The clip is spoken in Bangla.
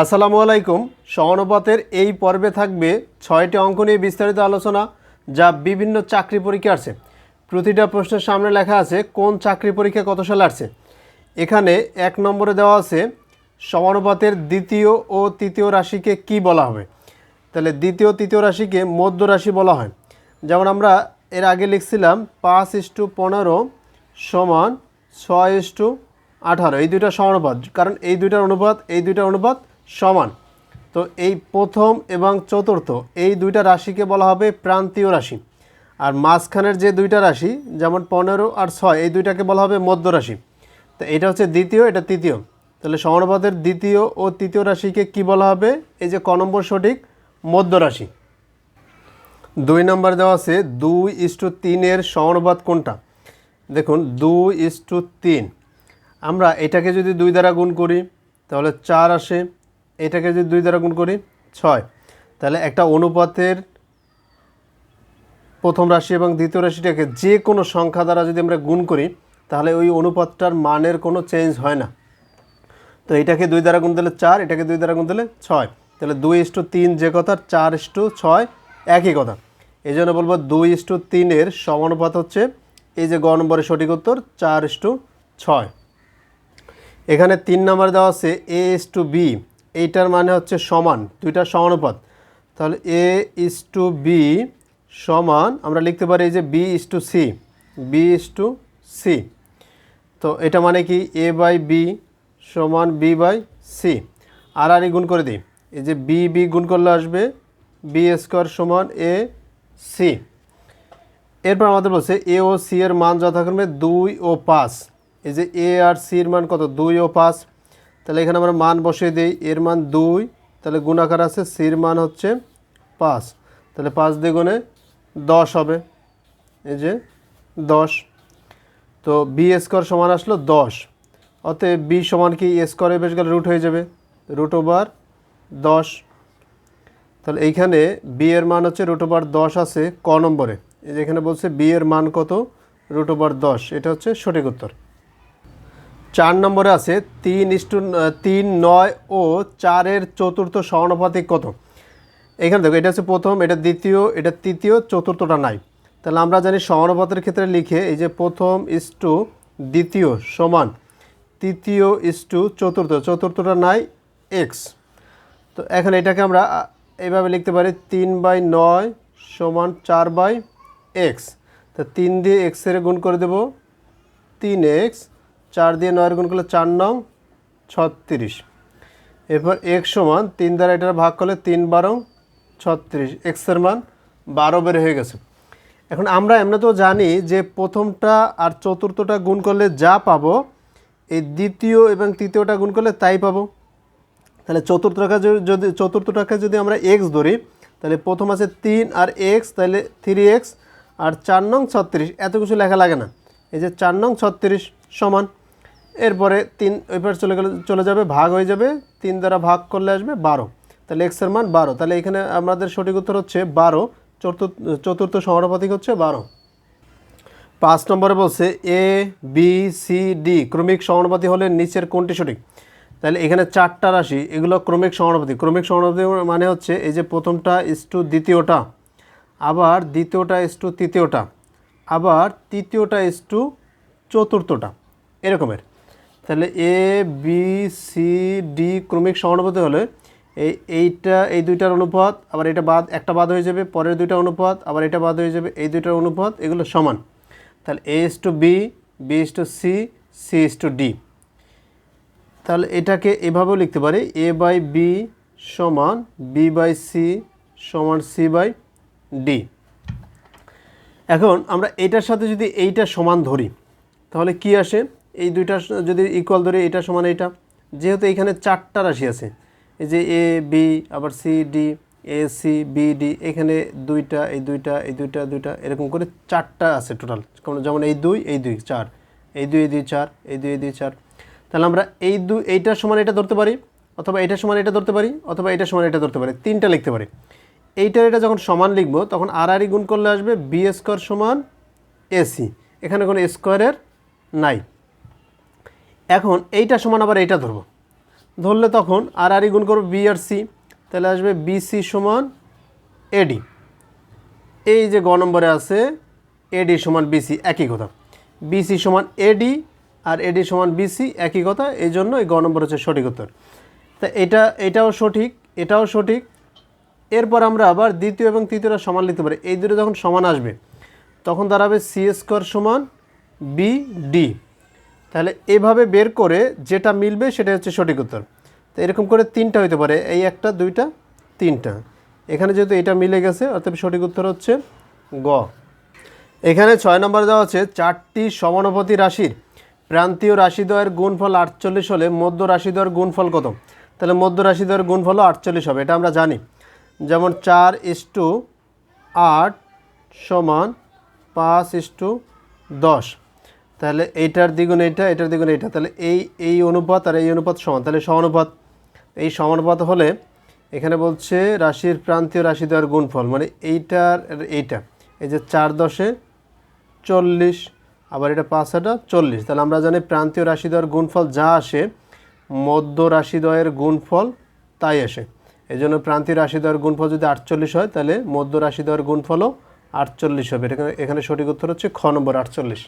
আসসালামু আলাইকুম। সমানুপাতের এই পর্বে থাকবে ছয়টি অঙ্ক নিয়ে বিস্তারিত আলোচনা, যা বিভিন্ন চাকরি পরীক্ষা আসছে। প্রতিটা প্রশ্নের সামনে লেখা আছে, কোন চাকরি পরীক্ষা কত সালে আসছে? এখানে এক নম্বরে দেওয়া আছে, সমানুপাতের দ্বিতীয় ও তৃতীয় রাশিকে কি বলা হবে? তাহলে দ্বিতীয়, তৃতীয় রাশিকে মধ্য রাশি বলা হয়। যেমন আমরা এর আগে লিখছিলাম, পাঁচ ইস্টু পনেরো সমান ছয় ইস্টু আঠারো। এই দুইটা সমানুপাত, কারণ এই দুইটার অনুপাত, এই দুইটার অনুপাত সমান। তো এই প্রথম এবং চতুর্থ, এই দুইটা রাশিকে বলা হবে প্রান্তীয় রাশি। আর মাঝখানের যে দুইটা রাশি, যেমন পনেরো আর ছয়, এই দুইটাকে বলা হবে মধ্য রাশি। তো এটা হচ্ছে দ্বিতীয়, এটা তৃতীয়। তাহলে সমানুপাতের দ্বিতীয় ও তৃতীয় রাশিকে কি বলা হবে? এই যে ক নম্বর সঠিক, মধ্য রাশি। দুই নম্বর দেওয়া আছে, দুই ইস্টু তিনের সমানুপাত কোনটা? দেখুন, দুই ইস্টু তিন। আমরা এটাকে যদি দুই দ্বারা গুণ করি, তাহলে চার আসে। এটাকে যদি দুই দ্বারা গুণ করি, ছয়। তাহলে একটা অনুপাতের প্রথম রাশি এবং দ্বিতীয় রাশিটাকে যে কোনো সংখ্যা দ্বারা যদি আমরা গুণ করি, তাহলে ওই অনুপাতটার মানের কোনো চেঞ্জ হয় না। তো এটাকে দুই দ্বারা গুণ দিলে চার, এটাকে দুই দ্বারা গুণ দিলে ছয়। তাহলে দুই ইস্টু তিন যে কথা, চার ইস্টু ছয় একই কথা। এই জন্য বলব দুই ইস্টু তিনের সমানুপাত হচ্ছে এই যে গ নম্বরের সঠিক উত্তর, চার ইস্টু ছয়। এখানে তিন নম্বর দেওয়া আছে, এ ইস টু বি। এইটার মানে হচ্ছে সমান, দুইটা সমানুপাত। তাহলে এ ইস টু বি সমান, আমরা লিখতে পারি যে B is to C B is to C তো এটা মানে কি? এ বাই বি সমান বি বাই সি আর আর গুণ করে দিই, এই যে বি বি গুণ করলে আসবে বি স্কোয়ার সমান এ সি এরপর আমাদের বলছে এ ও সি এর মান যথাক্রমে দুই ও পাঁচ, এই যে এ আর সি এর মান কত? দুই ও পাঁচ। তাহলে এখানে আমরা মান বসিয়ে দিই, এর মান দুই, তাহলে গুণাকার আছে সির মান হচ্ছে পাঁচ। তাহলে পাঁচ দ্বিগুণে দশ হবে, এই যে দশ। তো বি স্কোয়ার সমান আসলো দশ। অতএব বি সমান কি, এ স্কোয়ারে বেশ গেলে রুট হয়ে যাবে, রুট ওভার দশ। তাহলে এইখানে বি এর মান হচ্ছে রুট ওভার দশ আছে ক নম্বরে। এই যে এখানে বলছে বি এর মান কত, রুট ওভার দশ, এটা হচ্ছে সঠিক উত্তর। চার নম্বরে আছে তিন ইস্টু তিন, নয় ও চারের চতুর্থ সমানুপাতিক কত? এখানে দেখো, এটা হচ্ছে প্রথম, এটা দ্বিতীয়, এটা তৃতীয়, চতুর্থটা নাই। তাহলে আমরা জানি সমানুপাতের ক্ষেত্রে লিখে এই যে প্রথম ইস্টু দ্বিতীয় সমান তৃতীয় ইস্টু চতুর্থ, চতুর্থটা নাই এক্স তো এখন এটাকে আমরা এইভাবে লিখতে পারি, তিন বাই নয় সমান চার বাই এক্স তো তিন দিয়ে এক্সের গুণ করে দেব, তিন এক্স চার দিয়ে নয়ের গুণ করলে চার নং, ছত্রিশ। এরপর এক্স সমান তিন দ্বারা এটা ভাগ করলে তিন বারো, ছত্রিশ। এক্সের মান বারো বের হয়ে গেছে। এখন আমরা এমনি তো জানি যে প্রথমটা আর চতুর্থটা গুণ করলে যা পাবো, এই দ্বিতীয় এবং তৃতীয়টা গুণ করলে তাই পাবো। তাহলে চতুর্থটাকে যদি চতুর্থটাকে যদি আমরা এক্স ধরি, তাহলে প্রথম আছে তিন আর এক্স তাহলে থ্রি এক্স আর চার নং, ছত্রিশ। এত কিছু লেখা লাগে না। এই যে চার নং, ছত্রিশ সমান। এরপরে তিন ওইপার চলে গেলে, চলে যাবে, ভাগ হয়ে যাবে, তিন দ্বারা ভাগ করলে আসবে বারো। তাহলে এক্সের মান বারো। তাহলে এখানে আমাদের সঠিক উত্তর হচ্ছে বারো। চতুর্থ চতুর্থ সমানুপাতিক হচ্ছে বারো। পাঁচ নম্বরে বলছে এ, বি, সি, ডি ক্রমিক সমানুপাতি হলে নিচের কোনটি সঠিক? তাহলে এখানে চারটা রাশি, এগুলো ক্রমিক সমানুপাতি ক্রমিক সমানুপাতি মানে হচ্ছে এই যে প্রথমটা ইস টু দ্বিতীয়টা, আবার দ্বিতীয়টা ইস টু তৃতীয়টা, আবার তৃতীয়টা ইস টু চতুর্থটা, এরকমের। তাহলে এ বি সি ডি ক্রমিক সমানুপাতি হলে এই এইটা, এই দুইটার অনুপাত, আবার এটা বাদ, একটা বাদ হয়ে যাবে, পরের দুইটা অনুপাত, আবার এটা বাদ হয়ে যাবে, এই দুইটার অনুপাত, এগুলো সমান। তাহলে A is to B B is to C C is to D তাহলে এটাকে এভাবেও লিখতে পারি এ বাই বি সমান বি বাই সি সমান সি বাই ডি এখন আমরা এইটার সাথে যদি এইটা সমান ধরি, তাহলে কি আসে? এই দুইটা যদি ইকুয়াল ধরি এটা সমান এইটা। যেহেতু এখানে চারটা রাশি আছে, এই যে এ বি আবার C D A C B D এখানে দুইটা, এই দুইটা এই দুইটা দুইটা, এরকম করে চারটা আছে টোটাল যেমন এই দুই এই দুই, চার। এই দুই এই দুই, চার। এই দুই এই দুই, চার। তাহলে আমরা এই দুই এইটার সমান এটা ধরতে পারি, অথবা এইটার সমান এটা ধরতে পারি, অথবা এইটার সমান এটা ধরতে পারি। তিনটা লিখতে পারি। এইটার এটা যখন সমান লিখব, তখন আর আর গুণ করলে আসবে বি স্কোয়ার সমান এসি এখানে কোনো স্কোয়ারের নাই। এখন এইটা সমান আবার এইটা ধরবো। ধরলে তখন আর আরই গুণ করব বি আর সি, তাহলে আসবে বিসি সমান এডি এই যে গ নম্বরে আছে এডি সমান বিসি একই কথা। বিসি সমান এডি আর এডি সমান বিসি একই কথা, এই জন্য এই গ নম্বর হচ্ছে সঠিক উত্তর। তা এটা, এটাও সঠিক এটাও সঠিক। এরপর আমরা আবার দ্বিতীয় এবং তৃতীয়টা সমান লিখতে পারি। এই দুটো যখন সমান আসবে, তখন দাঁড়াবে সি স্কোয়ার সমান বি ডি। তাহলে এভাবে বের করে যেটা মিলবে সেটা হচ্ছে সঠিক উত্তর। তো এরকম করে তিনটা হইতে পারে, এই একটা, দুইটা, তিনটা। এখানে যেহেতু এটা মিলে গেছে অর্থাৎ সঠিক উত্তর হচ্ছে গ। এখানে ছয় নম্বর দেওয়া আছে, চারটি সমানুপাতি রাশির প্রান্তীয় রাশিদ্বয়ের গুণফল আটচল্লিশ হলে মধ্য রাশিদ্বয়ের গুণফল কত? তাহলে মধ্য রাশিদ্বয়ের গুণফলও আটচল্লিশ হবে, এটা আমরা জানি। যেমন চার ইস টু আট সমান পাঁচ ইস টু দশ। তাহলে এইটার দ্বিগুণ এইটা এটার দ্বিগুণ এইটা, তাহলে এই এই অনুপাত আর এই অনুপাত সমান, তাহলে সমানুপাত। এই সমানুপাত হলে এখানে বলছে রাশির প্রান্তীয় রাশি দেওয়ার গুণফল মানে এইটার এইটা। এই যে চার দশে চল্লিশ, আবার এটা পাঁচ হাটা চল্লিশ। তাহলে আমরা জানি প্রান্তীয় রাশি দেওয়ার গুণফল যা আসে, মধ্য রাশি দ্বয়ের গুণফল তাই আসে। এই জন্য প্রান্তীয় রাশি দেওয়ার গুণফল যদি আটচল্লিশ হয়, তাহলে মধ্য রাশি দেওয়ার গুণফলও আটচল্লিশ হবে। এখানে এখানে সঠিক উত্তর হচ্ছে খ নম্বর আটচল্লিশ।